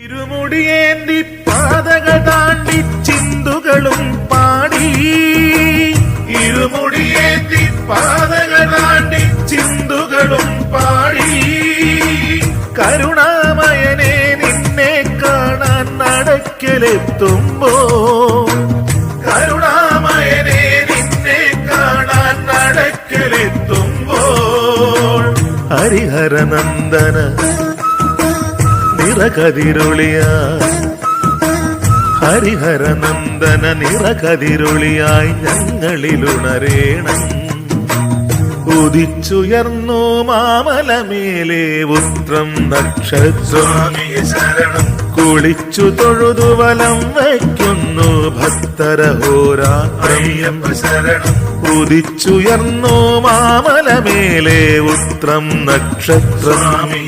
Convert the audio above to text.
ഇരുമുടിയേന്തി പാതകൾ താണ്ടി ചിന്തുകളും പാടി. ഇരുമുടിയേന്തി പാതകൾ താണ്ടി ചിന്തുകളും പാടി. കരുണാമയനെ നിന്നെ കാണാൻ നടക്കലെത്തുമ്പോ കരുണാമയനെ നിന്നെ കാണാൻ നടക്കലെത്തുമ്പോൾ ഹരിഹരനന്ദന നിറകതിരുളിയ. ഹരിഹരനന്ദന നിറകതിരുളിയായി ഞങ്ങളിലുണരേണം. ഉദിച്ചുയർന്നു മാമലമേലെ ഉത്രം നക്ഷസ്വാമിയെ ശരണം കുളിച്ചു തൊഴുതു വലം വയ്ക്കുന്നു ഭക്തരഹോരാത്രയ്യപ്പ ശരണം ഉദിച്ചുയർന്നു മാമലമേലെ ഉത്രം നക്ഷസ്വാമി